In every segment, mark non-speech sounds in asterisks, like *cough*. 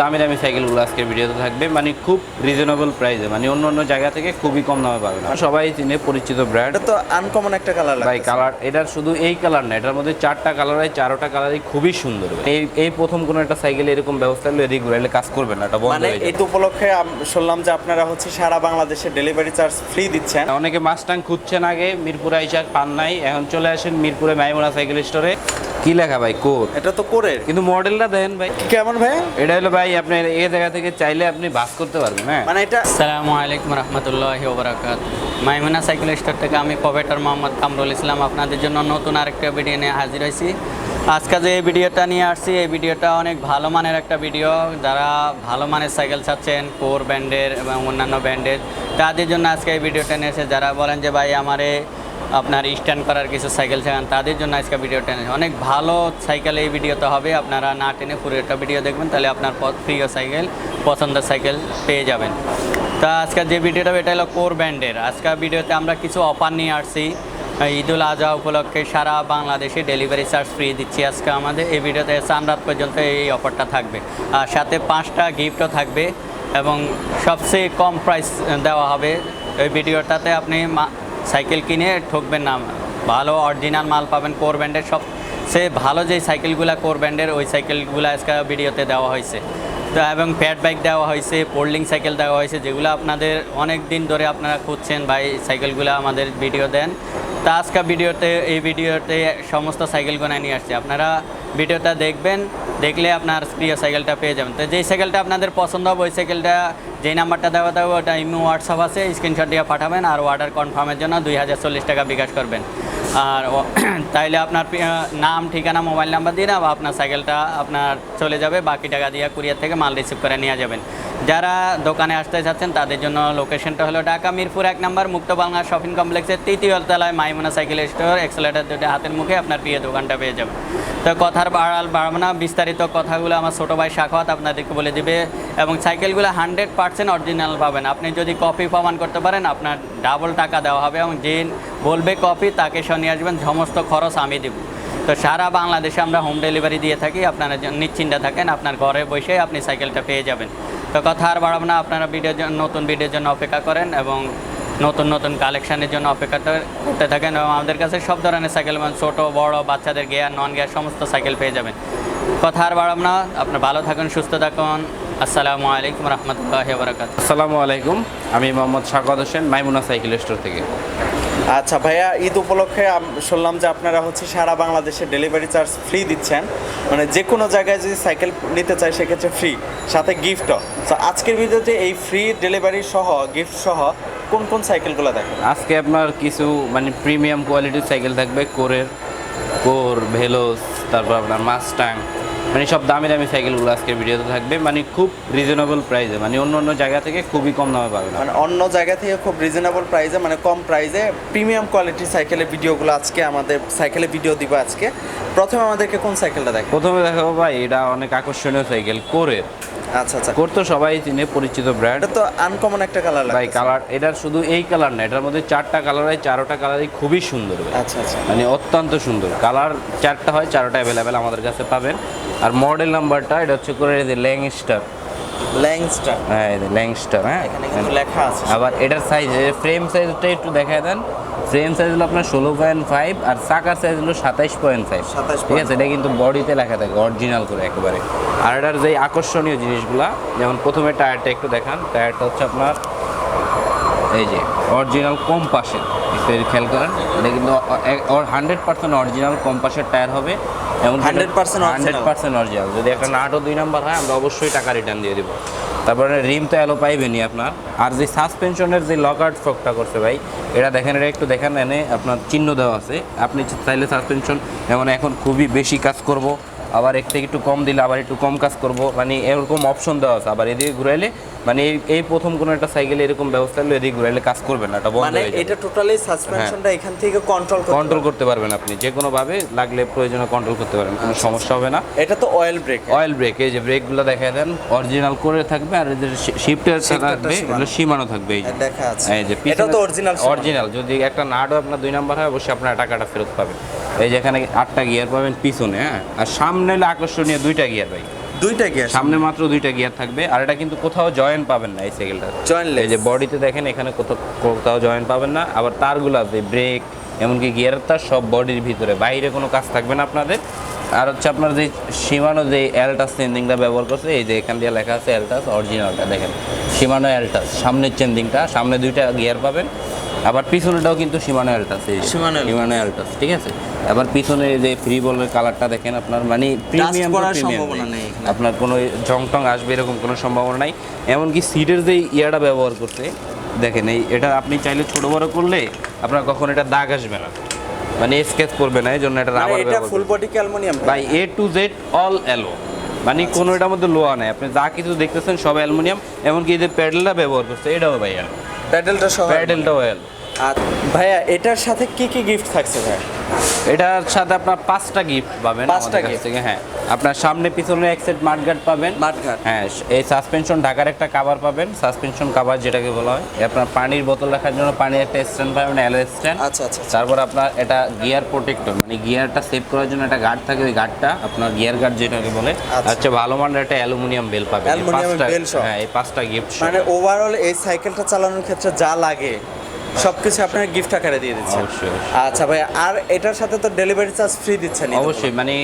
দামি দামি সাইকেলগুলো আজকের ভিডিওতে থাকবে। মানে খুব রিজনেবল প্রাইসে মানে অন্য অন্য জায়গা থেকে খুবই কম দামে পাবেন। সবাই চিনে পরিচিত ব্র্যান্ড তো আনকমন একটা কালার ভাই কালার এটার শুধু এই কালার না এটার মধ্যে চারটা কালার হয় চারোটা কালারই খুবই সুন্দর এই এই প্রথম কোনো একটা সাইকেল এরকম ব্যবস্থা হলে ঘুরাইলে কাজ করবে না এটা বন্ধ মানে এই তো উপলক্ষে শুনলাম যে আপনারা হচ্ছে সারা বাংলাদেশে ডেলিভারি চার্জ ফ্রি দিচ্ছেন। অনেকে মাস্টাং খুঁজছেন আগে মিরপুরে আইসা পান নাই। এখন চলে আসেন মিরপুরে মাইমুনা সাইকেল স্টোরে কি লেখা ভাই? কোর এটা তো করে কিন্তু মডেলটা দেন ভাই। কেমন ভাই? এটা হলো ভাই আপনি এই জায়গা থেকে চাইলে আপনি বাস করতে পারবেন হ্যাঁ? মানে এটা আসসালামু আলাইকুম রহমতুল্লাহি ওবরাকাত মাইমুনা সাইকেল স্টোর থেকে আমি প্রোভাইডার মোহাম্মদ কামরুল ইসলাম আপনাদের জন্য নতুন আরেকটা ভিডিও নিয়ে হাজির হয়েছি। আজকে যে এই ভিডিওটা নিয়ে আসছি এই ভিডিওটা অনেক ভালো মানের একটা ভিডিও। যারা ভালো মানের সাইকেল চাচ্ছেন কোর ব্র্যান্ডের এবং অন্যান্য ব্র্যান্ডের তাদের জন্য আজকে এই ভিডিওটা নিয়ে এসে যারা বলেন যে ভাই আমারে আপনার স্ট্যান্ড করার কিছু সাইকেল চান তাদের জন্য আজকে ভিডিওটা নিয়ে অনেক ভালো সাইকেল এই ভিডিওতে হবে, আপনারা না টেনে পুরো একটা ভিডিও দেখবেন, তাহলে আপনার প্রিয় সাইকেল পছন্দের সাইকেল পেয়ে যাবেন। তা আজকের যে ভিডিওটা এটা হলো কোর ব্র্যান্ডের আজকের ভিডিওতে আমরা কিছু অফার নিয়ে আসছি। ঈদুল আজহা উপলক্ষে সারা বাংলাদেশে ডেলিভারি চার্জ ফ্রি দিচ্ছি আজকে আমাদের। এই ভিডিওতে সানরাত পর্যন্ত এই অফারটা থাকবে। আর সাথে পাঁচটা গিফটও থাকবে এবং সবচেয়ে কম প্রাইস দেওয়া হবে। এই ভিডিওটাতে আপনি সাইকেল কিনে ঠকবেন না, ভালো অরিজিনাল মাল পাবেন কোর ব্র্যান্ডের সব। সে ভালো যে সাইকেলগুলো কোর ব্র্যান্ডের ওই সাইকেলগুলো আজকে ভিডিওতে দেওয়া হয়েছে। তো এবং প্যাড বাইক দেওয়া হয়েছে পোল্ডিং সাইকেল দেওয়া হয়েছে, যেগুলো আপনাদের অনেক দিন ধরে আপনারা খুঁজছেন ভাই, সাইকেলগুলো আমাদের ভিডিও দেন। তা আজকে ভিডিওতে, এই ভিডিওতে সমস্ত সাইকেলগুলো নিয়ে আসছে। আপনারা ভিডিওটা দেখবেন দেখলে আপনার প্রিয় সাইকেলটা পেয়ে যাবেন। তো যেই সাইকেলটা আপনাদের পছন্দ হবে, ওই সাইকেলটা যেই নাম্বারটা দেওয়া থাকবে, ওটা ইমো, হোয়াটসঅ্যাপ আছে স্ক্রিনশট দিয়ে পাঠাবেন আর অর্ডার কনফার্মের জন্য দুই হাজার চল্লিশ টাকা বিকাশ করবেন। আর *clears throat* তাইলে আপনার নাম, ঠিকানা, মোবাইল নাম্বার দিয়ে বা আপনার সাইকেলটা আপনার চলে যাবে, বাকি টাকা দিয়ে কুরিয়ার থেকে মাল রিসিভ করে নিয়ে যাবেন। যারা দোকানে আসতে চাচ্ছেন, তাদের জন্য লোকেশনটা হলো ঢাকা মিরপুর এক নম্বর, মুক্ত বাংলা শপিং কমপ্লেক্সের তৃতীয় তলায় মাইমোনা সাইকেল স্টোর, এক্সেলেটার দুটো হাতের মুখে আপনার প্রিয় দোকানটা পেয়ে যাবেন। তো কথার বাড়াল বাড়াবো না, বিস্তারিত কথাগুলো আমার ছোটো ভাই শাখাত আপনাদেরকে বলে দিবে, এবং সাইকেলগুলো হান্ড্রেড পার্সেন্ট অরিজিনাল পাবেন। আপনি যদি কপি প্রমাণ করতে পারেন, আপনার ডাবল টাকা দেওয়া হবে, এবং যে বলবে কপি, তাকে সহ নিয়ে আসবেন, সমস্ত খরচ আমি দেব। তো সারা বাংলাদেশে আমরা হোম ডেলিভারি দিয়ে থাকি, আপনারা নিশ্চিন্তে থাকেন, আপনার ঘরে বসে আপনি সাইকেলটা পেয়ে যাবেন। তো কথা আর বাড়াবো না, আপনারা জন্য নতুন ভিডিওর জন্য অপেক্ষা করেন এবং নতুন নতুন কালেকশানের জন্য অপেক্ষা করতে থাকেন এবং আমাদের কাছে সব ধরনের সাইকেল মানে ছোটো, বড়, বাচ্চাদের গিয়ার নন গিয়ার সমস্ত সাইকেল পেয়ে যাবেন। কথা আর বাড়াবো না আপনার ভালো থাকুন, সুস্থ থাকুন। আসসালামু আলাইকুম রহমতুল্লাহ বরকাত আসসালামু আলাইকুম, আমি মোহাম্মদ শাকাত হোসেন, মাইমুনা সাইকেল স্টোর থেকে। আচ্ছা ভাইয়া, ঈদ উপলক্ষে শুনলাম যে আপনারা হচ্ছে সারা বাংলাদেশে ডেলিভারি চার্জ ফ্রি দিচ্ছেন। মানে যে কোনো জায়গায় যদি সাইকেল নিতে চাই সেক্ষেত্রে ফ্রি সাথে গিফটও তো আজকের ভিডিওতে এই ফ্রি ডেলিভারি সহ গিফট সহ কোন কোন সাইকেলগুলো দেখেন? আজকে আপনার কিছু মানে প্রিমিয়াম কোয়ালিটির সাইকেল থাকবে, কোরের, কোর, ভেলোস, তারপর আপনার মাস্টাং মানে সব দামি দামি সাইকেলগুলো আজকের ভিডিওতে থাকবে। মানে খুব রিজনেবল প্রাইসে মানে অন্য অন্য জায়গা থেকে খুবই কম দামে পাবেন মানে অন্য জায়গা থেকে খুব রিজনেবল প্রাইসে মানে কম প্রাইসে প্রিমিয়াম কোয়ালিটির সাইকেলের ভিডিওগুলো আজকে আমাদের সাইকেলের ভিডিও দিব আজকে। প্রথমে আমাদেরকে কোন সাইকেলটা দেখেন প্রথমে দেখাবো ভাই এটা অনেক আকর্ষণীয় সাইকেল কোরের। আচ্ছা আচ্ছা। কোর সবাই চিনে পরিচিত ব্র্যান্ড এটা তো আনকমন একটা কালার ভাই কালার এটার শুধু এই কালার না এটার মধ্যে চারটা কালার হয় চারোটা কালারই খুবই সুন্দর আচ্ছা আচ্ছা। মানে অত্যন্ত সুন্দর। কালার চারটা হয় চারোটা অ্যাভেলেবেল আমাদের কাছে পাবেন। আর মডেল নাম্বারটা এটা হচ্ছে করে এই ল্যাংস্টার ল্যাংস্টার হ্যাঁ এই যে ল্যাংস্টার হ্যাঁ। এখানে কিন্তু লেখা আছে। আবার এটার সাইজ ফ্রেম সাইজটা একটু দেখায় দেন। ফ্রেম সাইজ হলো আপনার ষোলো পয়েন্ট ফাইভ আর চাকার সাইজ হলো সাতাইশ পয়েন্ট ফাইভ 27.5 ঠিক আছে এটা কিন্তু বডিতে লেখা থাকে অরিজিনাল করে একেবারে। আর এটার যে আকর্ষণীয় জিনিসগুলা যেমন প্রথমে টায়ারটা একটু দেখান টায়ারটা হচ্ছে আপনার এই যে অরিজিনাল কম্পাসের একটু খেয়াল করেন এটা কিন্তু হান্ড্রেড পার্সেন্ট অরিজিনাল কম্পাসের টায়ার হবে। এবং hundred percent hundred percent original যদি একটা নাটও দুই নাম্বার হয় আমরা অবশ্যই টাকা রিটার্ন দিয়ে দেবো। তারপরে রিম তো অ্যালো পাইবেনই আপনার। আর যে সাসপেনশনের যে লকার ফ্রকটা করছে ভাই এটা দেখেন এটা একটু দেখেন এনে আপনার চিহ্ন দেওয়া আছে। আপনি চাইলে সাসপেনশন যেমন এখন খুবই বেশি কাজ করব। আবার একটু একটু কম দিলে আবার একটু কম কাজ করব। মানে এরকম অপশন দেওয়া আছে। আবার এদিকে ঘুরাইলে মানে এই প্রথম কোনো একটা সাইকেলে এরকম ব্যবস্থা হলে এদিকে ঘুরাইলে কাজ করবে না এটা বন্ধ মানে হয়ে এটা টোটালি সাসপেনশনটা এখান থেকে কন্ট্রোল কন্ট্রোল করতে পারবেন আপনি। যে কোনো ভাবে লাগলে প্রয়োজনে কন্ট্রোল করতে পারবেন কোনো সমস্যা হবে না। এটা তো অয়েল ব্রেক অয়েল ব্রেক এই যে ব্রেকগুলো দেখায় দেন অরিজিনাল করে থাকবে আর এদের শিফটার থাকবে। এগুলো সীমানো থাকবে এই যে। দেখা আছে। এই যে এটা তো অরিজিনাল অরিজিনাল যদি একটা নাটও আপনার দুই নাম্বার হয় অবশ্যই আপনার টাকাটা ফেরত পাবেন। এই যে এখানে আটটা গিয়ার পাবেন পিছনে হ্যাঁ। আর সামনে হলে আকর্ষণীয় দুইটা গিয়ার ভাই। দুইটা গিয়ার? সামনে মাত্র দুইটা গিয়ার থাকবে আর এটা কিন্তু কোথাও জয়েন্ট পাবেন না এই সাইকেলটা। এই যে বডিতে দেখেন এখানে কোথাও কোথাও জয়েন্ট পাবেন না। আবার তারগুলো আছে ব্রেক এমনকি গিয়ারের তার সব বডির ভিতরে বাইরে কোনো কাজ থাকবে না আপনাদের। আর হচ্ছে আপনার যে সীমানো যে অ্যালটাস চেঞ্জিংটা ব্যবহার করছে এই যে এখান দিয়ে লেখা আছে অ্যালটাস অরিজিনালটা দেখেন। সীমানো অ্যালটাস সামনের চেঞ্জিংটা সামনে দুইটা গিয়ার পাবেন। আবার পিছনেটাও কিন্তু সীমানো অ্যালটাস। সীমানো অ্যালটাস ঠিক আছে? আবার পিছনে যে ফ্রি বলের কালারটা দেখেন আপনার মানে প্রিমিয়াম করার সম্ভাবনা নেই। আপনার কোনো জং টং আসবে এরকম কোনো সম্ভাবনা নাই। এমনকি সিটের যে ইয়াটা ব্যবহার করছে দেখেন এই এটা আপনি চাইলে ছোট বড় করলে আপনার কখন এটা দাগ আসবে না। মানে স্কেচ করবে না এই জন্য এটা মানে রাবার এটা full body aluminium by A to Z all alloy মানে কোনো এটার মধ্যে লোয়া নাই। আপনি যা কিছু দেখতেছেন সব অ্যালুমিনিয়াম এমনকি এই যে প্যাডেলটা ব্যবহার করছে এটাও ভাই অ্যালো প্যাডেলটা সহ প্যাডেলটা অয়েল আর ভাইয়া এটার সাথে কি কি গিফট থাকছে ভাই এটার সাথে আপনার পাঁচটা গিফট পাবেন পাঁচটা গিফট থেকে হ্যাঁ। আপনার সামনে পিছনে এক সেট মাঠগার্ড পাবেন। মাঠগার্ড। হ্যাঁ এই সাসপেনশন ঢাকার একটা কাভার পাবেন সাসপেনশন কাভার যেটাকে বলা হয়। আপনার পানির বোতল রাখার জন্য পানির একটা স্ট্যান্ড পাবেন অ্যালো স্ট্যান্ড আচ্ছা আচ্ছা আচ্ছা। তারপর আপনার এটা গিয়ার প্রোটেক্টর মানে গিয়ারটা সেভ করার জন্য একটা গার্ড থাকে ওই গার্ডটা আপনার গিয়ার গার্ড যেটাকে বলে আচ্ছা। ভালো মানের একটা অ্যালুমিনিয়াম বেল পাবেন। পাঁচটা- হ্যাঁ এই পাঁচটা গিফট মানে ওভারঅল এই সাইকেলটা চালানোর ক্ষেত্রে যা লাগে সবকিছু আপনার গিফট আকারে দিয়ে দিচ্ছেন আচ্ছা ভাই আর এটার সাথে তো ডেলিভারি চার্জ ফ্রি দিচ্ছেন না অবশ্যই মানে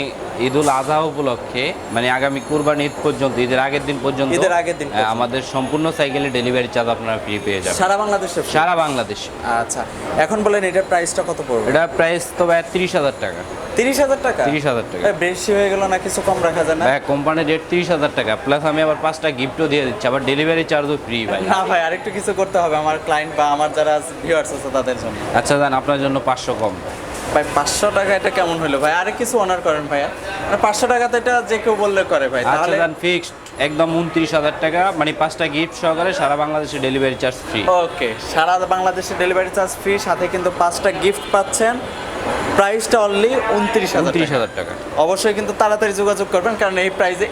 ঈদুল আজহা উপলক্ষে মানে আগামী কুরবানি ঈদ পর্যন্ত ঈদের আগের দিন পর্যন্ত ঈদের আগের দিন আমাদের সম্পূর্ণ সাইকেলে ডেলিভারি চার্জ আপনারা ফ্রি পেয়ে যাবেন। সারা বাংলাদেশে? সারা বাংলাদেশ। আচ্ছা এখন বলেন এটার প্রাইসটা কত পড়বে? এটা প্রাইস তো ভাই তিরিশ হাজার টাকা। তিরিশ হাজার টাকা? তিরিশ হাজার টাকা। ভাই, বেশি হয়ে গেল না কিছু কম রাখা যায় না? ভাই কোম্পানির রেট তিরিশ হাজার টাকা প্লাস আমি আবার পাঁচটা গিফটও দিয়ে দিচ্ছি আবার ডেলিভারি চার্জও ফ্রি ভাই। না ভাই আরেকটু কিছু করতে হবে আমার ক্লায়েন্ট বা আমার যারা ভিউয়ার্স আছে তাদের জন্য। আচ্ছা জান আপনার জন্য পাঁচশো কম। ভাই পাঁচশো টাকা এটা কেমন হলো? ভাই আরে কিছু অনার করেন ভাইয়া। মানে পাঁচশো টাকাতে এটা যে কেউ বললে করে ভাই আচ্ছা তাহলে ফিক্সড একদম উনত্রিশ হাজার টাকা মানে পাঁচটা গিফট সহকারে সারা বাংলাদেশে ডেলিভারি চার্জ ফ্রি ওকে সারা বাংলাদেশে ডেলিভারি চার্জ ফ্রি সাথে কিন্তু পাঁচটা গিফট পাচ্ছেন। প্রাইসটা অনলি উনত্রিশ উনত্রিশ হাজার টাকা। অবশ্যই কিন্তু তাড়াতাড়ি যোগাযোগ করবেন কারণ এই প্রাইসে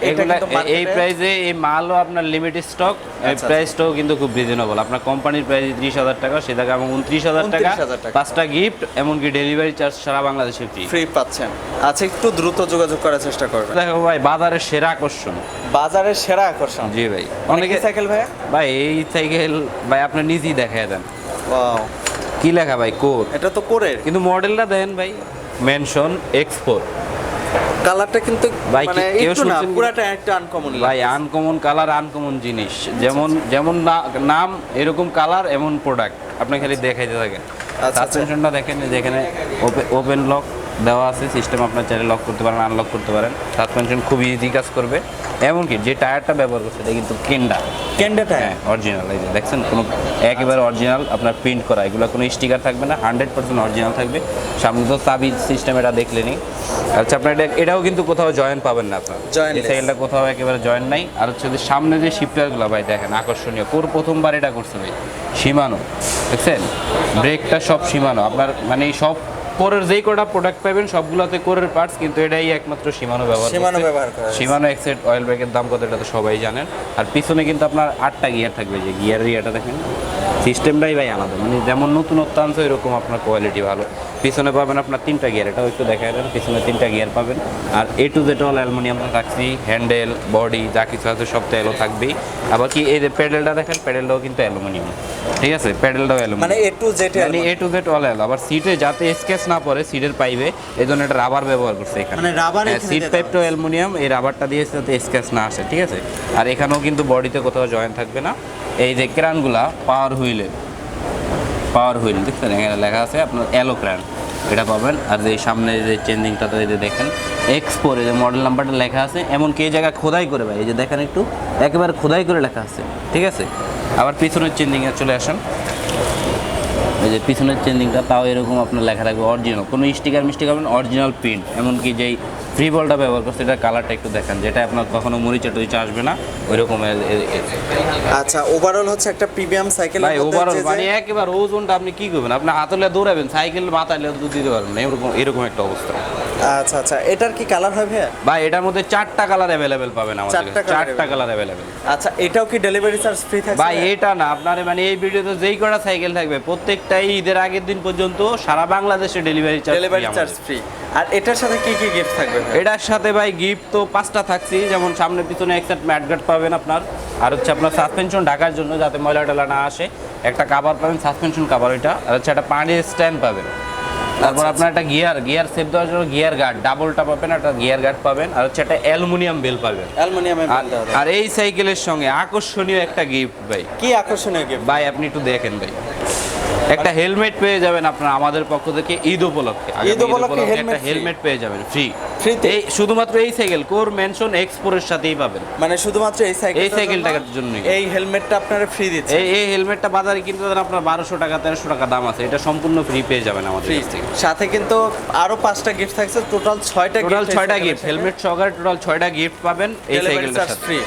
এই প্রাইসে এই মালও আপনার লিমিটেড স্টক এই আচ্ছা। প্রাইসটাও কিন্তু খুব রিজনেবল আপনার কোম্পানির প্রাইস ত্রিশ হাজার টাকা সেটাকে আমি উনত্রিশ হাজার টাকা পাঁচটা গিফট এমনকি ডেলিভারি চার্জ সারা বাংলাদেশে ফ্রি ফ্রি পাচ্ছেন। আচ্ছা একটু দ্রুত যোগাযোগ করার চেষ্টা করবেন। দেখো ভাই বাজারের সেরা আকর্ষণ। বাজারের সেরা আকর্ষণ। জি ভাই। অনেকে সাইকেল ভাইয়া? ভাই এই সাইকেল ভাই আপনি নিজেই দেখায় দেন। Wow, কি লেখা ভাই? কোর এটা তো করে কিন্তু মডেলটা দেন ভাই মেনশন এক্সপোর্ট কালারটা কিন্তু ভাই, মানে কেউ না পুরাটা একটা আনকমন ভাই আনকমন কালার আনকমন জিনিস। যেমন যেমন না- নাম এরকম কালার এমন প্রোডাক্ট আপনি খালি দেখাইতে থাকেন। আচ্ছা। সাসপেনশনটা দেখেন যেখানে ওপেন লক দেওয়া আছে সিস্টেম আপনার চাইলে লক করতে পারেন আনলক করতে পারেন। সাসপেনশন খুব ইজি কাজ করবে। এমনকি যে টায়ারটা ব্যবহার করছে এটা কিন্তু কেন্ডা ক্যান্ডেটা হ্যাঁ অরিজিনাল এই যে দেখছেন কোনো একেবারে অরিজিনাল আপনার প্রিন্ট করা। এগুলো কোনো স্টিকার থাকবে না হান্ড্রেড পার্সেন্ট অরিজিনাল থাকবে। সামনে তো চাবি সিস্টেম এটা দেখলে দেখলেনি আচ্ছা আপনার এটা এটাও কিন্তু কোথাও জয়েন পাবেন না আপনার। এই সাইকেলটা কোথাও একেবারে জয়েন নাই। আর হচ্ছে যে সামনে যে শিফটারগুলো ভাই দেখেন আকর্ষণীয়। কোর প্রথমবার এটা করছে ভাই। সীমানো। দেখছেন? ব্রেকটা সব সীমানো। আপনার মানে সব কোরের যেই কটা প্রোডাক্ট পাবেন সবগুলোতে কোরের পার্টস কিন্তু এটাই একমাত্র সীমানো ব্যবহার সীমানো ব্যবহার করা। সীমানো এক্সেট অয়েল ব্রেকের দাম কত এটা তো সবাই জানেন। আর পিছনে কিন্তু আপনার আটটা গিয়ার থাকবে যে গিয়ারের ইয়েটা দেখেন। সিস্টেমটাই ভাই আলাদা মানে যেমন নতুনত্ব আনছে এরকম আপনার কোয়ালিটি ভালো। পিছনে পাবেন আপনার তিনটা গিয়ার এটাও একটু দেখা দেন পিছনে তিনটা গিয়ার পাবেন। আর A to Z all aluminium থাকছি হ্যান্ডেল বডি যা কিছু আছে সব তো এলো থাকবেই। আবার কি এই যে প্যাডেলটা দেখেন প্যাডেলটাও কিন্তু অ্যালুমিনিয়াম। ঠিক আছে? প্যাডেলটাও অ্যালুমিনিয়াম। মানে এ টু জেড মানে এ টু জেড অল এলো আবার সিটে যাতে স্কেচ না পড়ে সিটের পাইবে এই জন্য এটা রাবার ব্যবহার করছে এখানে। মানে হ্যাঁ, সিট পাইপটাও অ্যালুমিনিয়াম এই রাবারটা দিয়ে যাতে স্কেচ না আসে ঠিক আছে? আর এখানেও কিন্তু বডিতে কোথাও জয়েন থাকবে না। এই যে ক্রানগুলা পাওয়ার হুইলের পাওয়ার হুইল দেখছেন? এখানে লেখা আছে আপনার অ্যালো ক্রান এটা পাবেন। আর যে সামনে যে চেঞ্জিংটাতে এই যে দেখেন এক্সপোর যে মডেল নাম্বারটা লেখা আছে এমনকি এই জায়গায় খোদাই করে ভাই? এই যে দেখেন একটু, একেবারে খোদাই করে লেখা আছে, ঠিক আছে? আবার পিছনের চেঞ্জিংয়ে চলে আসেন। এই যে পিছনের চেঞ্জিংটা তাও এরকম আপনার লেখা থাকবে অরিজিনাল কোনো স্টিকার মিস্টিকার অরিজিনাল প্রিন্ট এমনকি যেই ফ্রি বলটা ব্যবহার করছে এটার কালারটা একটু দেখেন যেটা আপনার কখনো মরিচা টরিচা আসবে না এ- এ- আচ্ছা ওভারঅল হচ্ছে একটা প্রিমিয়াম সাইকেল ভাই ওভারঅল মানে একেবারে ওজনটা আপনি কি করবেন? আপনি হাতলে দৌড়াবেন সাইকেল মাথায় দুধ দিতে পারবেন না এরকম এরকম একটা অবস্থা। আচ্ছা আচ্ছা এটার কি কালার হয় ভাইয়া? ভাই এটার মধ্যে চারটা কালার অ্যাভেলেবেল পাবেন আমাদের চারটা কালার অ্যাভেলেবেল আচ্ছা এটাও কি ডেলিভারি চার্জ ফ্রি থাকছে? ভাই এটা না আপনার মানে এই ভিডিওতে যেই কটা সাইকেল থাকবে প্রত্যেকটাই ঈদের আগের দিন পর্যন্ত সারা বাংলাদেশে delivery charge delivery charge free আর এটার সাথে কি কি গিফট থাকবে এটার সাথে ভাই গিফট তো পাঁচটা থাকছি যেমন সামনে পিছনে এক সেট ম্যাট গার্ড পাবেন আপনার। আর হচ্ছে আপনার সাসপেনশন ঢাকার জন্য যাতে ময়লা টয়লা না আসে। একটা কাভার পাবেন সাসপেনশন কাভার ওইটা আর হচ্ছে একটা পানির স্ট্যান্ড পাবেন। তারপর আচ্ছা, আপনার একটা গিয়ার গিয়ার সেভ দেওয়ার জন্য গিয়ার গার্ড ডাবলটা পাবেন একটা গিয়ার গার্ড পাবেন। আর হচ্ছে একটা অ্যালুমিনিয়াম বেল পাবেন। অ্যালুমিনিয়ামের আর- আর এই সাইকেলের সঙ্গে আকর্ষণীয় একটা গিফট ভাই। কি আকর্ষণীয় গিফট ভাই আপনি একটু দেখেন ভাই। একটা হেলমেট পেয়ে যাবেন আপনার আমাদের পক্ষ থেকে ঈদ উপলক্ষে। ঈদ উপলক্ষে একটা হেলমেট পেয়ে যাবেন ফ্রি? এই শুধুমাত্র এই সাইকেল কোর মেনশন এক্সপোরের সাথেই পাবেন। মানে শুধুমাত্র এই সাইকেল এই সাইকেলটার জন্যই। এই হেলমেটটা আপনারা ফ্রি দিচ্ছে এই এই হেলমেটটা বাজারে কিনতে দেন আপনার বারোশো টাকা তেরোশো টাকা দাম আছে। এটা সম্পূর্ণ ফ্রি পেয়ে যাবেন আমাদের কাছ থেকে। সাথে কিন্তু আরও পাঁচটা গিফট থাকছে টোটাল ছয়টা টোটাল ছয়টা গিফট হেলমেট সহকারে টোটাল ছয়টা গিফট পাবেন এই সাইকেলটার সাথে। ফ্রি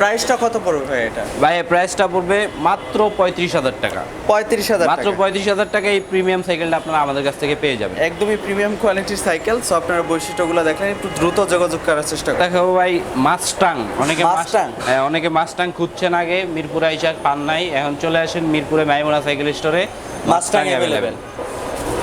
প্রাইসটা কত পড়বে ভাই এটা? ভাই প্রাইসটা পড়বে মাত্র পঁয়ত্রিশ হাজার টাকা। পঁয়ত্রিশ হাজার মাত্র পঁয়ত্রিশ হাজার টাকা এই প্রিমিয়াম সাইকেলটা আপনারা আমাদের কাছ থেকে পেয়ে যাবেন। একদমই প্রিমিয়াম কোয়ালিটির সাইকেল সো আপনারা বৈশিষ্ট্যগুলো দেখেন একটু দ্রুত যোগাযোগ করার চেষ্টা করেন। দেখো ভাই মাস্টাং অনেকে মাস্টাং? হ্যাঁ, অনেকে মাস্টাং খুঁজছেন আগে মিরপুরে আইসা পান নাই। এখন চলে আসেন মিরপুরে মাইমোনা সাইকেল স্টোরে মাস্টাং অ্যাভেলেবেল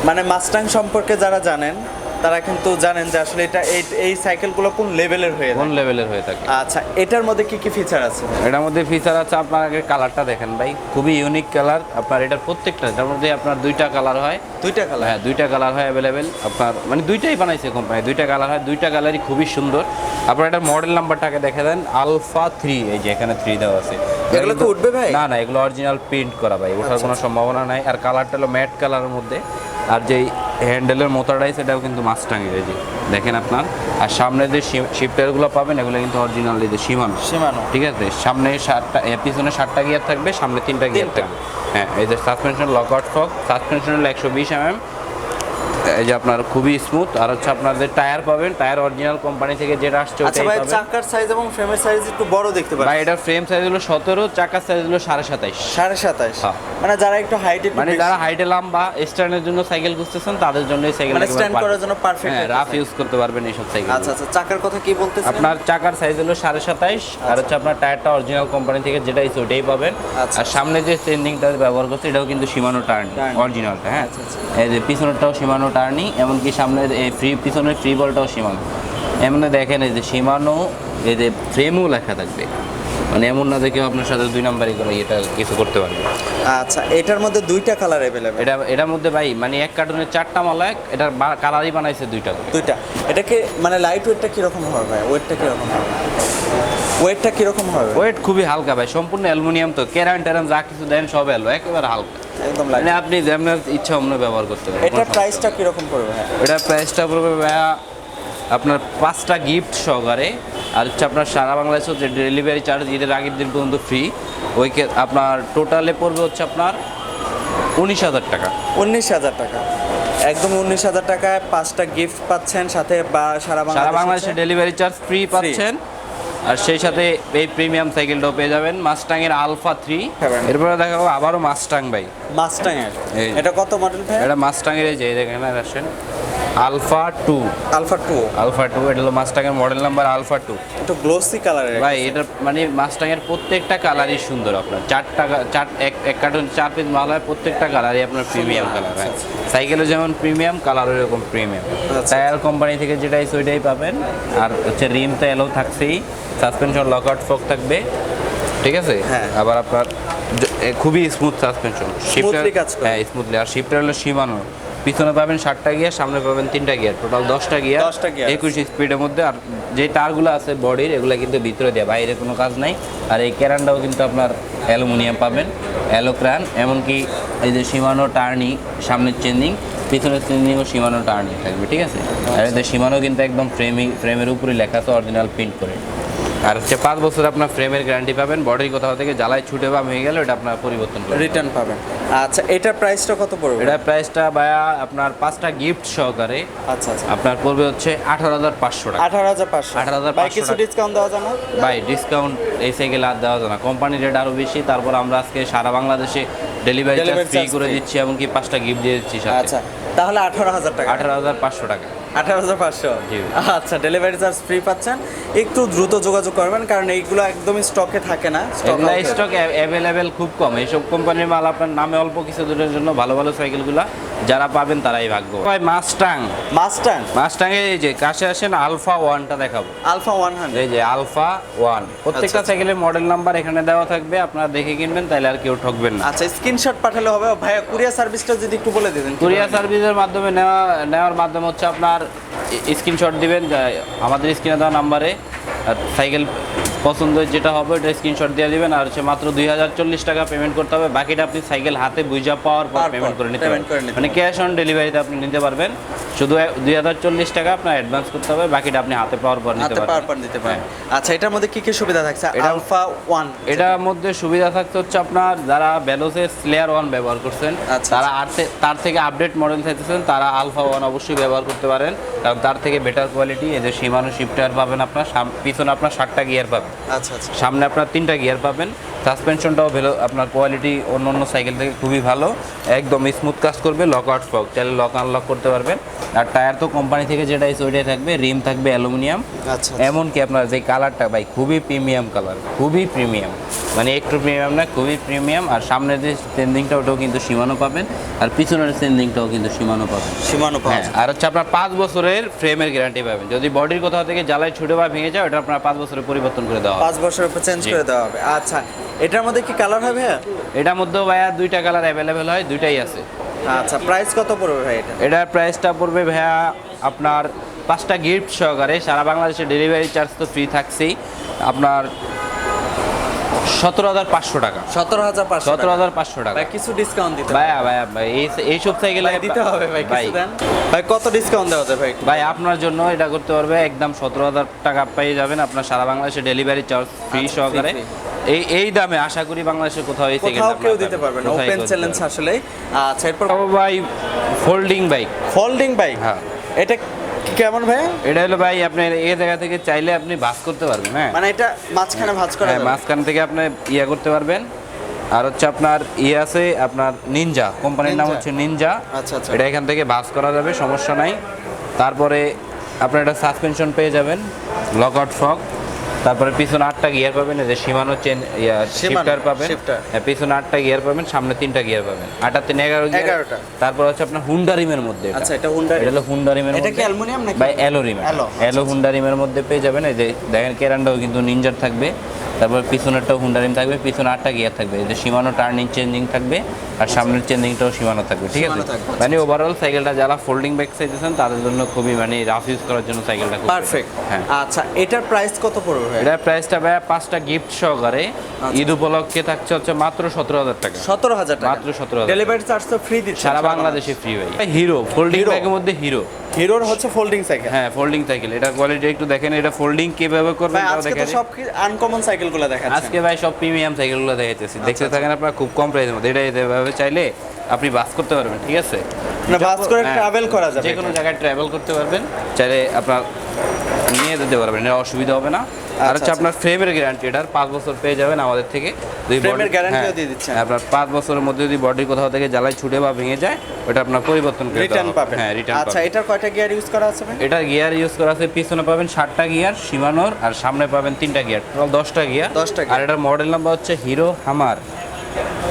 মানে মাস্টাং সম্পর্কে যারা জানেন তারা কিন্তু জানেন যে আসলে এটা এই সাইকেলগুলো কোন লেভেলের হয়ে কোন লেভেলের হয়ে থাকে। আচ্ছা এটার মধ্যে কি কি ফিচার আছে? এটার মধ্যে ফিচার আছে আপনার আগে কালারটা দেখেন ভাই খুবই ইউনিক কালার আপনার এটার প্রত্যেকটা এটার মধ্যে আপনার দুইটা কালার হয়। দুইটা কালার হ্যাঁ দুইটা কালার হয় অ্যাভেলেবেল আপনার মানে দুইটাই বানাইছে কোম্পানি দুইটা কালার হয় দুইটা কালারই খুবই সুন্দর। আপনার এটার মডেল নাম্বারটাকে দেখে দেন আলফা থ্রি এই যে এখানে থ্রি দেওয়া আছে। এগুলো তো উঠবে ভাই? না না এগুলো অরিজিনাল প্রিন্ট করা ভাই ওঠার কোনো সম্ভাবনা নাই। আর কালারটা হলো ম্যাট কালারের মধ্যে। আর যেই হ্যান্ডেলের মোতাটাই এটাও কিন্তু মাস্টাং ইংরেজি দেখেন আপনার। আর সামনে যে শিফটারগুলো পাবেন এগুলো কিন্তু অরিজিনাল এই যে সীমানো সীমানো ঠিক আছে? সামনে সাতটা পিছনে সাতটা গিয়ার থাকবে সামনে তিনটা গিয়ার। থাকবে। হ্যাঁ এই যে সাসপেনশন লকআউট ফক সাসপেনশন হলো একশো বিশ এমএম এই যে আপনার খুবই স্মুথ আর হচ্ছে আপনার যে টায়ার পাবেন টায়ার অরিজিনাল কোম্পানি থেকে যেটা আসছে আচ্ছা ওটাই ভাই পাবেন। চাকার সাইজ এবং ফ্রেমের সাইজ একটু বড় দেখতে ভাই পাচ্ছি এটার ফ্রেম সাইজ হলো সতেরো চাকার সাইজ হলো সাড়ে সাতাইশ। সাড়ে সাতাশ হ্যাঁ। মানে যারা একটু হাইট মানে যারা হাইটে লম্বা স্ট্যান্ডের জন্য সাইকেল খুঁজতেছেন তাদের জন্য এই সাইকেল মানে stand করার জন্য perfect হ্যাঁ রাফ ইউজ করতে পারবেন এইসব সাইকেল আচ্ছা আচ্ছা চাকার কথা কি বলতেছেন? আপনার চাকার সাইজ হলো সাড়ে সাতাইশ আর হচ্ছে আপনার টায়ারটা অরিজিনাল কোম্পানি থেকে যেটা ইচ্ছে ওটাই পাবেন। আচ্ছা। আর সামনে যে চেঞ্জিংটা ব্যবহার করছে এটাও কিন্তু সীমানো টার্ন। অরিজিনালটা হ্যাঁ। আচ্ছা, আচ্ছা। এই যে পিছনেরটাও সীমানো টার্নি এমনকি সামনের এই ফ্রি পিছনের ফ্রি বলটাও সীমানো। এমনি দেখেন এই যে সীমানো এই যে ফ্রেমও লেখা থাকবে। মানে এমন না দেখে আপনার সাথে দুই নাম্বারই করে এটা কিছু করতে পারবে। আচ্ছা এটার মধ্যে দুইটা কালার অ্যাভেলেবেল এটা এটার মধ্যে ভাই মানে এক কার্টুনের চারটা মালা এটার কালারই বানাইছে দুইটা দুইটা। এটাকে মানে লাইট ওয়েটটা কীরকম হবে ভাই? ওয়েটটা কীরকম হবে? ওয়েটটা কীরকম হবে? ওয়েট খুবই হালকা ভাই সম্পূর্ণ অ্যালুমিনিয়াম তো। কেরান টেরান যা কিছু দেন সব এলো একেবারে হালকা। একদম লাইট মানে আপনি যেমন ইচ্ছা অন্য ব্যবহার করতে পারেন এটার প্রাইসটা কীরকম পড়বে হ্যাঁ এটার প্রাইসটা পড়বে ভাইয়া আপনার পাঁচটা গিফট সহকারে আর হচ্ছে আপনার সারা বাংলাদেশে যে ডেলিভারি চার্জ ঈদের আগের দিন পর্যন্ত ফ্রি ওইকে আপনার টোটালে পড়বে হচ্ছে আপনার উনিশ হাজার টাকা। উনিশ হাজার টাকা। একদম উনিশ হাজার টাকায় পাঁচটা গিফট পাচ্ছেন সাথে বা সারা বাংলাদেশে ডেলিভারি চার্জ ফ্রি পাচ্ছেন। আর সেই সাথে এই প্রিমিয়াম সাইকেলটাও পেয়ে যাবেন মাস্টাং এর আলফা থ্রি। এরপরে দেখাবো আবারও মাস্টাং ভাই। মাস্টাং এর এটা কত মডেল ভাই? এটা মাস্টাং এই যে দেখেন আসেন। Alpha two. Alpha two. Alpha two এটা হলো মাস্টাংয়ের মডেল নাম্বার আলফা টু একটু গ্লোসি কালারের ভাই এটা মানে মাস্টাংয়ের প্রত্যেকটা কালারই সুন্দর আপনার। চারটা চার এক এক কার্টুন চার পিস মাল হয় প্রত্যেকটা কালারই আপনার প্রিমিয়াম কালার হয় সাইকেলে যেমন প্রিমিয়াম কালার এরকম প্রিমিয়াম। টায়ার কোম্পানি থেকে যেটাই ওইটাই পাবেন আর হচ্ছে রিম তো এলো থাকছেই। সাসপেনশন লকআউট ফোক থাকবে। ঠিক আছে? হ্যাঁ। আবার আপনার খুবই স্মুথ সাসপেনশন করে। হ্যাঁ স্মুথলি আর শিফটার হলো সীমানো পিছনে পাবেন সাতটা গিয়ার সামনে পাবেন তিনটা গিয়ার। টোটাল দশটা গিয়ার 10টা gear আছে। একুশ স্পিডের মধ্যে। আর যে তারগুলো আছে বডির এগুলো কিন্তু ভিতরে দেওয়া বাইরে কোনো কাজ নাই। আর এই ক্যারানটাও কিন্তু আপনার অ্যালুমিনিয়াম পাবেন অ্যালোক্রান এমনকি এই যে সীমানো টার্নি সামনের চেঞ্জিং পিছনের চেঞ্জিংও সীমানো টার্নি থাকবে ঠিক আছে? আর এদের সীমানো কিন্তু একদম ফ্রেমিং ফ্রেমের উপরে লেখা আছে অরিজিনাল প্রিন্ট করে। আর হচ্ছে পাঁচ বছর আপনার ফ্রেমের গ্যারান্টি পাবেন বডির কোথাও থেকে জ্বালায় ছুটে বা হয়ে গেলে এটা আপনার পরিবর্তন রিটার্ন পাবেন। আচ্ছা এটার প্রাইসটা কত পড়বে? এটা প্রাইসটা ভাইয়া আপনার পাঁচটা গিফট সহকারে আচ্ছা আচ্ছা। আপনার পড়বে হচ্ছে আঠারো হাজার পাঁচশো টাকা। আঠারো হাজার পাঁচশো। 18,500 ভাই কিছু ডিসকাউন্ট দেওয়া যায় না ভাই ডিসকাউন্ট এই সাইকেল আর দেওয়া যায় না। কোম্পানি রেট আরও বেশি তারপর আমরা আজকে সারা বাংলাদেশে ডেলিভারি চার্জ ফ্রি করে। দিচ্ছি এমনকি পাঁচটা গিফট দিয়ে দিচ্ছি সাথে। আচ্ছা তাহলে আঠারো হাজার টাকা। আঠারো হাজার পাঁচশো টাকা। আঠারো হাজার পাঁচশো। আচ্ছা ডেলিভারি চার্জ ফ্রি পাচ্ছেন। একটু দ্রুত যোগাযোগ করবেন কারণ এইগুলো একদমই স্টকে থাকে না স্টক অ্যাভেলেবেল খুব কম। এইসব কোম্পানির মাল আপনার নামে অল্প কিছু দূরের জন্য ভালো ভালো সাইকেলগুলা যারা পাবেন তারাই ভাগ্য। ভাই মাস্টাং মাস্টাং মাস্টাং এই যে কাছে আসেন আলফা ওয়ানটা দেখাবো। আলফা ওয়ান এই যে আলফা ওয়ান প্রত্যেকটা। সাইকেলের মডেল নাম্বার এখানে দেওয়া থাকবে আপনারা দেখে কিনবেন তাহলে আর কেউ ঠকবেন না। আচ্ছা স্ক্রিনশট পাঠালে হবে। ভাইয়া কুরিয়ার সার্ভিসটা যদি একটু বলে দিতেন কুরিয়ার সার্ভিসের মাধ্যমে নেওয়া নেওয়ার মাধ্যমে হচ্ছে আপনার স্ক্রিনশট দিবেন আমাদের স্ক্রিনে দেওয়া নাম্বারে। আর সাইকেল পছন্দ যেটা হবে ওটা স্ক্রিনশট দিয়ে দিবেন আর হচ্ছে মাত্র দুই হাজার চল্লিশ টাকা পেমেন্ট করতে হবে। বাকিটা আপনি সাইকেল হাতে বুঝা পাওয়ার পর পেমেন্ট করে নিতে পারবেন। মানে ক্যাশ অন ডেলিভারিতে আপনি নিতে পারবেন। শুধু দুই হাজার চল্লিশ টাকা আপনার অ্যাডভান্স করতে হবে বাকিটা আপনি হাতে পাওয়ার পর নিতে পারবেন। নিতে পারেন হ্যাঁ। আচ্ছা এটার মধ্যে কি কি সুবিধা থাকছে? এটা- আলফা ওয়ান এটার মধ্যে সুবিধা থাকতে হচ্ছে আপনার যারা বেলোসের স্লেয়ার ওয়ান ব্যবহার করছেন আচ্ছা, তারা আর তার থেকে আপডেট মডেল চাইতেছেন তারা আলফা ওয়ান অবশ্যই ব্যবহার করতে পারেন। কারণ তার থেকে বেটার কোয়ালিটি এদের সীমানো শিফটার পাবেন আপনার পিছনে আপনার সাতটা গিয়ার পাবেন। আচ্ছা আচ্ছা। সামনে আপনার তিনটা গিয়ার পাবেন। সাসপেনশনটাও ভালো আপনার কোয়ালিটি অন্য অন্য সাইকেল থেকে খুবই ভালো। একদম স্মুথ কাজ করবে লক আউট ফক চাইলে লক আনলক করতে পারবেন। আর টায়ার তো কোম্পানি থেকে যেটা এসে ওইটাই থাকবে রিম থাকবে অ্যালুমিনিয়াম আচ্ছা এমনকি আপনার যে কালারটা ভাই খুবই প্রিমিয়াম কালার খুবই প্রিমিয়াম মানে একটু প্রিমিয়াম না খুবই প্রিমিয়াম আর সামনের যে সেন্ডিংটা ওটাও কিন্তু সীমানো পাবেন। আর পিছনের সেন্ডিংটাও কিন্তু সীমানো পাবেন। সীমানো পাওয়া হ্যাঁ আর হচ্ছে আপনার পাঁচ বছরের ফ্রেমের গ্যারান্টি পাবেন। যদি বডির কোথাও থেকে জ্বালাই ছুটে বা ভেঙে যায় ওটা আপনার পাঁচ বছরের পরিবর্তন করে দেওয়া হবে। পাঁচ বছরের চেঞ্জ করে দেওয়া হবে। আচ্ছা এটার মধ্যে কি কালার হবে ভাইয়া? এটার মধ্যেও ভাইয়া দুইটা কালার অ্যাভেলেবেল হয় দুইটাই আছে। আচ্ছা প্রাইস কত পড়বে ভাই এটা? এটার প্রাইসটা পড়বে ভাইয়া আপনার পাঁচটা গিফট সহকারে সারা বাংলাদেশে ডেলিভারি চার্জ তো ফ্রি থাকছেই। আপনার সতেরো হাজার পাঁচশো টাকা। সতেরো হাজার পাঁচশো সতেরো হাজার পাঁচশো টাকা। কিছু ডিসকাউন্ট দিতে। ভাইয়া ভাইয়া ভাই এই এইসব সাইকেল ভাই দিতে হবে ভাই দেন। ভাই কত ডিসকাউন্ট দেওয়া যায় ভাই? ভাই আপনার জন্য এটা করতে পারবে একদম সতেরো হাজার টাকা পেয়ে যাবেন আপনার সারা বাংলাদেশে ডেলিভারি চার্জ ফ্রি সহকারে। এই এই দামে আশা করি বাংলাদেশে কোথাও এই সাইকেল কোথাও কেউ দিতে পারবে না। ওপেন চ্যালেঞ্জ আসলে আচ্ছা এরপর ভাই ফোল্ডিং বাইক ফোল্ডিং বাইক হ্যাঁ। এটা কেমন ভাই? এটা হলো ভাই আপনি এই জায়গা থেকে চাইলে আপনি বাস করতে পারবেন হ্যাঁ। মানে এটা মাঝখানে ভাঁজ করা হ্যাঁ মাঝখান থেকে আপনি ইয়ে করতে পারবেন। আর হচ্ছে আপনার ইয়ে আছে আপনার নিনজা কোম্পানির নাম হচ্ছে নিনজা আচ্ছা, আচ্ছা। এটা এখান থেকে বাস করা যাবে সমস্যা নাই। তারপরে আপনার একটা সাসপেনশন পেয়ে যাবেন। লক আউট ফক তারপরে পিছনে আটটা গিয়ার পাবেন যে সীমানো চেন শিফটার পাবেন। হ্যাঁ, পিছনে আটটা গিয়ার পাবেন সামনে তিনটা গিয়ার পাবেন। আটটা তিন এগারো এগারোটা। তারপর হচ্ছে আপনার হুন্ডা রিমের মধ্যে আচ্ছা এটা হুন্ডা এটা হলো হুন্ডা রিমের এটা কি অ্যালুমিনিয়াম নাকি? বা অ্যালো রিম অ্যালো হুন্ডা রিমের মধ্যে পেয়ে যাবেন। এই যে দেখেন কেরানটাও কিন্তু নিনজার থাকবে। তারপর পিছনেরটাও হুন্ডা রিম থাকবে পিছনে আটটা গিয়ার থাকবে। যে সীমানো টার্নিং চেঞ্জিং থাকবে আর সামনের চেঞ্জিংটাও সীমানো থাকবে ঠিক আছে? আচ্ছা, মানে ওভারঅল সাইকেলটা যারা ফোল্ডিং ব্যাক চাইতেছেন তাদের জন্য খুবই মানে রাফ ইউজ করার জন্য সাইকেলটা খুব পারফেক্ট হ্যাঁ। আচ্ছা এটার প্রাইস কত পড়বে এটার প্রাইসটা ভাই পাঁচটা গিফট সহকারে। আচ্ছা। ঈদ উপলক্ষে থাকছে হচ্ছে মাত্র সতেরো হাজার টাকা। সতেরো হাজার টাকা। মাত্র 17,000 ডেলিভারি চার্জ তো ফ্রি দিচ্ছে সারা বাংলাদেশে ফ্রি ভাই হিরো ফোল্ডিং? ব্যাগের মধ্যে হিরো হিরোর হচ্ছে ফোল্ডিং সাইকেল হ্যাঁ ফোল্ডিং সাইকেল এটা কোয়ালিটি একটু দেখেন এটা ফোল্ডিং কীভাবে করবেন দেখেন সব আনকমন সাইকেলগুলো দেখাচ্ছেন। আজকে ভাই সব প্রিমিয়াম সাইকেলগুলো দেখাইতেছি। আচ্ছা, দেখতে থাকেন আপনারা খুব কম প্রাইসের মধ্যে। এটা এভাবে চাইলে আপনি বাস করতে পারবেন ঠিক আছে? না বাস করে হ্যাঁ, ট্রাভেল করা যাবে যে কোনো জায়গায় ট্রাভেল করতে পারবেন। চাইলে আপনার নিয়ে যেতে পারবেন এটা অসুবিধা হবে না। আর হচ্ছে আচ্ছা। আপনার ফ্রেমের গ্যারান্টি এটার পাঁচ বছর পেয়ে যাবেন আমাদের থেকে। ও হ্যাঁ, দিয়ে দিচ্ছেন। আপনার পাঁচ বছরের মধ্যে যদি বডি কোথাও থেকে জ্বালায় ছুটে বা ভেঙে যায় ওটা আপনার পরিবর্তন করে রিটার্ন পাবেন। হ্যাঁ রিটার্ন আচ্ছা এটার কয়টা গিয়ার ইউজ করা আছে এটা গিয়ার ইউজ করা আছে পিছনে পাবেন সাতটা গিয়ার সীমানোর আর সামনে পাবেন তিনটা গিয়ার টোটাল দশটা গিয়ার দশটা গিয়ার আর এটার মডেল নাম্বার হচ্ছে হিরো হামার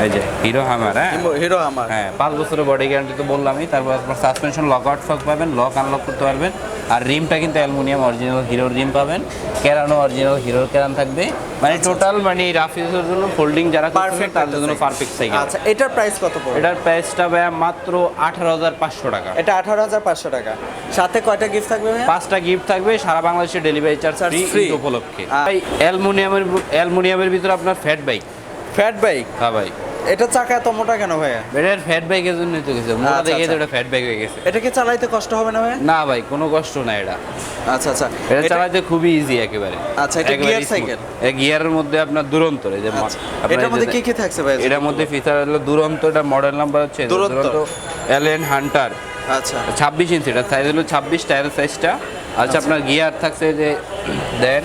এই যে হিরো হামার হ্যাঁ? হিরো আমার হ্যাঁ পাঁচ বছরের বডি গ্যারান্টি তো বললামই তারপর আপনার সাসপেনশন লক আউট ফক পাবেন লক আনলক করতে পারবেন। আর রিমটা কিন্তু অ্যালুমিনিয়াম অরিজিনাল হিরোর রিম পাবেন কেরানো অরিজিনাল হিরোর কেরান থাকবে। মানে টোটাল মানে রাফ ইউজের জন্য ফোল্ডিং যারা পারফেক্ট তাদের জন্য পারফেক্ট সাইকেল আচ্ছা এটার প্রাইস কত পড়বে? এটার প্রাইসটা ভাইয়া মাত্র আঠারো হাজার পাঁচশো টাকা। এটা আঠারো হাজার পাঁচশো টাকা। সাথে কয়টা গিফট থাকবে ভাইয়া? পাঁচটা গিফট থাকবে সারা বাংলাদেশে ডেলিভারি চার্জ ফ্রি উপলক্ষে। ভাই অ্যালুমিনিয়ামের অ্যালুমিনিয়ামের ভিতরে আপনার ফ্যাট বাইক ফ্যাট বাইক হ্যাঁ ভাই। এটা চাকা এত মোটা কেন ভাইয়া? এটার ফ্যাট বাইকের জন্যই তো গেছে। মোটা আচ্ছা, দেখে তো আচ্ছা। এটা ফ্যাট বাইক হয়ে গেছে। এটাকে চালাইতে কষ্ট হবে না ভাইয়া? না ভাই কোনো কষ্ট না এটা। আচ্ছা আচ্ছা। এটা চালাতে খুবই ইজি একেবারে। আচ্ছা, এটা গিয়ার সাইকেল এই গিয়ারের মধ্যে আপনার দুরন্ত এই যে আচ্ছা, আপনার এটার মধ্যে কি কি থাকছে ভাই? এটার মধ্যে ফিচার হলো দুরন্ত এটা মডেল নাম্বার হচ্ছে দুরন্ত। এলএন হান্টার আচ্ছা। ছাব্বিশ ইঞ্চি এটা সাইজ হলো ছাব্বিশ টায়ারের সাইজটা আচ্ছা আপনার গিয়ার থাকছে যে দেন।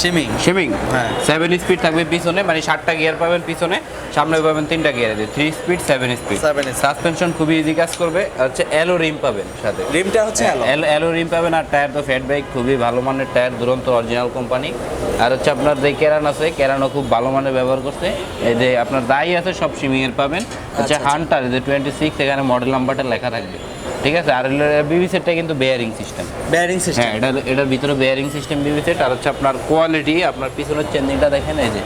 সিমিং শিমিং হ্যাঁ। সেভেন স্পিড থাকবে পিছনে মানে সাতটা গিয়ার পাবেন পিছনে সামনে পাবেন তিনটা গিয়ার আছে three speed seven speed suspension খুবই ইজি কাজ করবে হচ্ছে অ্যালো রিম পাবেন সাথে। রিমটা হচ্ছে অ্যালো অ্যালো রিম পাবেন আর টায়ার তো ফ্যাট বাইক খুবই ভালো মানের টায়ার দুরন্ত অরিজিনাল কোম্পানি আর হচ্ছে আপনার যে কেরান আছে কেরানও খুব ভালো মানের ব্যবহার করছে। এই যে আপনার দাই আছে সব সিমিং এর পাবেন। হচ্ছে আচ্ছা। হান্টার যে টোয়েন্টি সিক্স এখানে মডেল নাম্বারটা লেখা থাকবে। ঠিক আছে? আর বিবি সেটটা কিন্তু বেয়ারিং সিস্টেম বেয়ারিং সিস্টেম হ্যাঁ এটা এটার ভিতরে বেয়ারিং সিস্টেম বিবি সেট আর হচ্ছে আপনার কোয়ালিটি আপনার পিছনের চেঞ্জিংটা দেখেন এই যে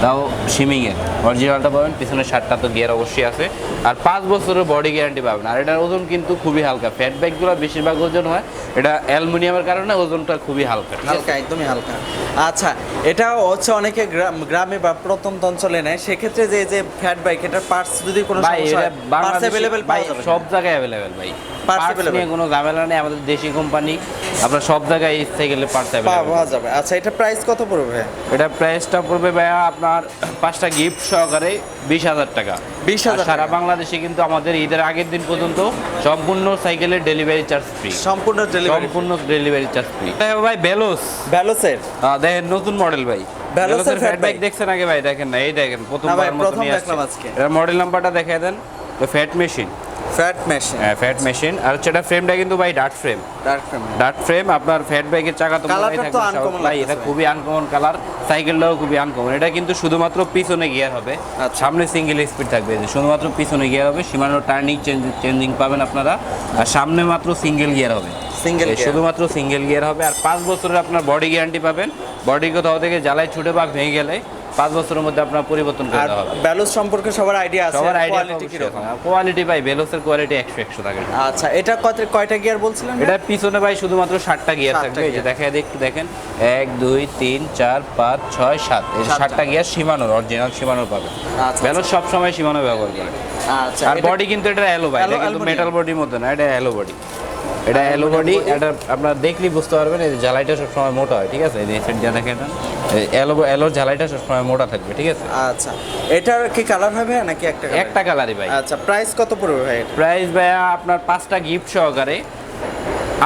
তাও সিমিং এর। অরিজিনালটা পাবেন পিছনের শার্টটা তো গিয়ার অবশ্যই আছে। আর পাঁচ বছরের বডি গ্যারান্টি পাবেন। আর এটার ওজন কিন্তু খুবই হালকা। ফ্যাট ব্যাগগুলো বেশিরভাগ ওজন হয়। এটা অ্যালুমিনিয়ামের কারণে ওজনটা খুবই হালকা হালকা একদমই হালকা। আচ্ছা এটা হচ্ছে অনেকে গ্রাম- গ্রামে বা প্রত্যন্ত অঞ্চলে নেয়। সেক্ষেত্রে যে যে ফ্যাট বাইক এটার পার্টস যদি কোনো সমস্যা হয় পার্টস অ্যাভেলেবেল ভাই পাওয়া যাবে। সব জায়গায় অ্যাভেলেবেল ভাই। পার্টস নিয়ে কোনো ঝামেলা নেই আমাদের দেশি কোম্পানি আপনার সব জায়গায় এই পার্টস পাওয়া যাবে। আচ্ছা এটা প্রাইস কত পড়বে এটা প্রাইসটা পড়বে ভাইয়া আপনার পাঁচটা গিফট সহকারে বিশ হাজার টাকা। 20,000 আর সারা বাংলাদেশে কিন্তু আমাদের ঈদের আগের দিন পর্যন্ত সম্পূর্ণ সাইকেলের ডেলিভারি চার্জ ফ্রি সম্পূর্ণ ডেলিভারি সম্পূর্ণ ডেলিভারি চার্জ ফ্রি ভাই ভ্যালোসের দেখেন নতুন মডেল ভাই। ফ্যাট বাইক দেখছেন আগে ভাই দেখেন না এই দেখেন প্রথম মতো নিয়ে আসছে। মডেল নাম্বারটা দেখাই দেন তো ফ্যাট মেশিন ফ্যাট মেশিন হ্যাঁ ফ্যাট মেশিন আর হচ্ছে এটা ফ্রেমটা কিন্তু ভাই dart frame dark frame dart frame আপনার ফ্যাট ব্যাগের চাকা তো মোটাই তো সব- ভাই এটা খুবই আনকমন কালার সাইকেলটাও খুবই আনকমন এটা কিন্তু শুধুমাত্র পিছনে গিয়ার হবে। আচ্ছা। সামনে সিঙ্গেল স্পিড থাকবে। শুধুমাত্র পিছনে গিয়ার হবে সীমানো টার্নিং চেঞ্জিং পাবেন আপনারা। আর সামনে মাত্র সিঙ্গেল গিয়ার হবে। এই শুধুমাত্র সিঙ্গেল গিয়ার হবে। আর পাঁচ বছরের আপনার বডি গ্যারান্টি পাবেন। বডি কোথাও থেকে জ্বালায় ছুটে বা ভেঙে গেলে পাঁচ বছরের মধ্যে আপনার পরিবর্তন করে আর দেওয়া হবে। ভ্যালোস সম্পর্কে সবার আইডিয়া আছে সবার আইডিয়া কোয়ালিটি কীরকম? কোয়ালিটি ভাই বেলোসের কোয়ালিটি একশো একশো থাকে আচ্ছা এটা কত কয়টা গিয়ার বলছিলেন এটা পিছনে ভাই শুধুমাত্র ষাটটা গিয়ার সাতটা থাকবে। এই যে gear। দেখা যায় একটু দেখেন। এক দুই তিন চার পাঁচ ছয় সাত। এই যে সাতটা। সাতটা গিয়ার সীমানোর অরিজিনাল সীমানোর পাবে। আচ্ছা, ভ্যালো সব সময় সীমানো ব্যবহার করে। আচ্ছা আর বডি কিন্তু এটা অ্যালো ভাই এটা কিন্তু মেটাল বডির মধ্যে না এটা অ্যালো বডি এটা অ্যালো বডি এটা আপনার দেখলেই বুঝতে পারবেন এই যে জ্বালাইটা সবসময় মোটা হয় ঠিক আছে? এই যা দেখেন। অ্যালো অ্যালোর জ্বালাইটা সবসময় মোটা থাকবে ঠিক আছে? আচ্ছা এটার কি কালার হবে নাকি একটা? একটা কালারই ভাই। আচ্ছা প্রাইস কত পড়বে ভাই প্রাইস ভাইয়া আপনার পাঁচটা গিফট সহকারে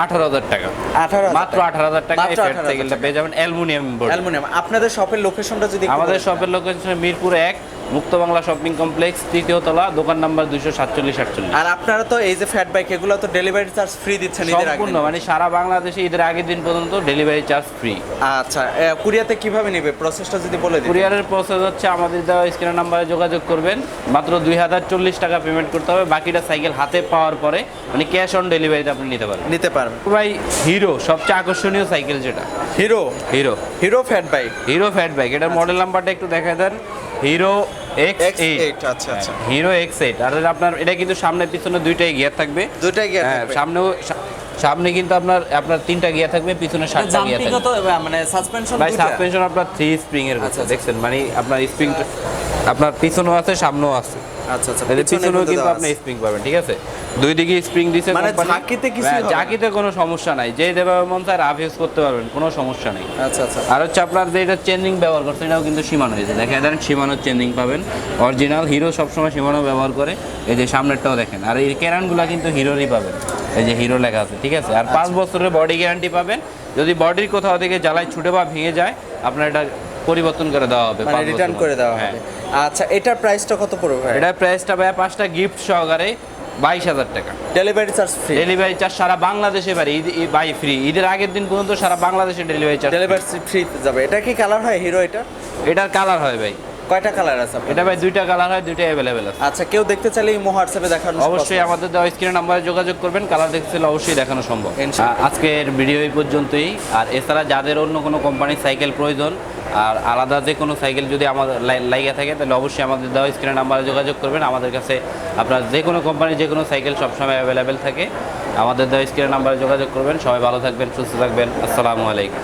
আঠারো হাজার টাকা। আঠারো মাত্র আঠারো হাজার টাকা মাত্র 18,000 সাইকেলটা পেয়ে যাবেন অ্যালুমিনিয়াম অ্যালুমিনিয়াম। আপনাদের শপের লোকেশনটা যদি আমাদের শপের লোকেশন মিরপুর এক মুক্ত বাংলা শপিং কমপ্লেক্স তৃতীয় তলা দোকান নাম্বার দুইশো সাতচল্লিশ আটচল্লিশ আর আপনারা তো এই যে ফ্যাট বাইক এগুলো তো ডেলিভারি চার্জ ফ্রি দিচ্ছেন সম্পূর্ণ মানে সারা বাংলাদেশে ঈদের আগের দিন পর্যন্ত ডেলিভারি চার্জ ফ্রি আচ্ছা কুরিয়াতে কীভাবে নেবে? প্রসেসটা যদি বলে কুরিয়ারের প্রসেস হচ্ছে আমাদের দেওয়া স্ক্রিনের নাম্বারে যোগাযোগ করবেন। মাত্র দুই হাজার চল্লিশ টাকা পেমেন্ট করতে হবে। বাকিটা সাইকেল হাতে পাওয়ার পরে মানে ক্যাশ অন ডেলিভারিতে আপনি নিতে পারবেন। নিতে পারবেন। ভাই হিরো সবচেয়ে আকর্ষণীয় সাইকেল যেটা। Hero Hero Hero fat bike Hero fat bike এটার মডেল নাম্বারটা একটু দেখা দেন। হিরো আচ্ছা আচ্ছা। হিরো এক্স আর আপনার এটা কিন্তু সামনে পিছনে দুইটাই গিয়ার থাকবে। দুইটাই গিয়ার হ্যাঁ, থাকবে। সামনেও সামনে কিন্তু আপনার আপনার তিনটা গিয়ার থাকবে পিছনে সাতটা গিয়ার থাকবে। মানে সাসপেনশন ভাই সাসপেনশন আপনার থ্রি স্প্রিং এর আচ্ছা, আচ্ছা। দেখছেন? মানে আপনার স্প্রিং আপনার পিছনেও আছে সামনেও আছে। আচ্ছা আচ্ছা এই পিছনেও কিন্তু কিন্তু আপনি স্প্রিং পাবেন ঠিক আছে? দুই দিকে স্প্রিং দিছে মানে। ঝাঁকিতে হ্যাঁ। ঝাঁকিতে কোনো সমস্যা নাই। মন চায় রাফ ইউজ করতে পারবেন কোনো সমস্যা নেই। আচ্ছা আচ্ছা। আর হচ্ছে আপনার যে এটা চেঞ্জিং ব্যবহার এটাও কিন্তু সীমানো হয়েছে। দেখা দেন সীমানোর চেঞ্জিং পাবেন। অরিজিনাল হিরো সবসময় সীমানো ব্যবহার করে। এই যে সামনেরটাও দেখেন। আর এই ক্যারানগুলো কিন্তু হিরোরই পাবেন। এই যে হিরো লেখা আছে ঠিক আছে? আর পাঁচ বছরের বডি গ্যারান্টি পাবেন। যদি বডির কোথাও থেকে জ্বালায় ছুটে বা ভেঙে যায় আপনার এটা পরিবর্তন করে দেওয়া হবে মানে রিটার্ন করে দেওয়া মধ্যে। হবে। হ্যাঁ আচ্ছা এটার প্রাইসটা কত পড়বে ভাই? এটার প্রাইসটা ভাই পাঁচটা গিফট সহকারে বাইশ হাজার টাকা। Delivery charge free delivery charge সারা বাংলাদেশে ঈদ ঈদ- বাই ফ্রি ঈদের আগের দিন পর্যন্ত সারা বাংলাদেশে ডেলিভারি চার্জ ডেলিভারি ফ্রি যাবে। এটা কি কালার হয় হিরো এটা? এটার কালার হয় ভাই। কয়টা কালার আছে? এটা ভাই দুইটা কালার হয় দুইটা অ্যাভেলেবেল আছে। আচ্ছা কেউ দেখতে চাইলে এই হোয়াটসঅ্যাপে দেখানো অবশ্যই আমাদের দেওয়া স্ক্রিনের নাম্বারে যোগাযোগ করবেন কালার দেখতে চাইলে অবশ্যই দেখানো সম্ভব। আজকের ভিডিও এই পর্যন্তই। আর এছাড়া যাদের অন্য কোনো কোম্পানির সাইকেল প্রয়োজন আর আলাদা যে কোনো সাইকেল যদি আমাদের লাইগা থাকে তাহলে অবশ্যই আমাদের দেওয়া স্ক্রিনের নাম্বারে যোগাযোগ করবেন। আমাদের কাছে আপনার যে কোনো কোম্পানির যে কোনো সাইকেল সবসময় অ্যাভেলেবেল থাকে। আমাদের দেওয়া স্ক্রিনের নাম্বারে যোগাযোগ করবেন। সবাই ভালো থাকবেন সুস্থ থাকবেন। আসসালামু আলাইকুম।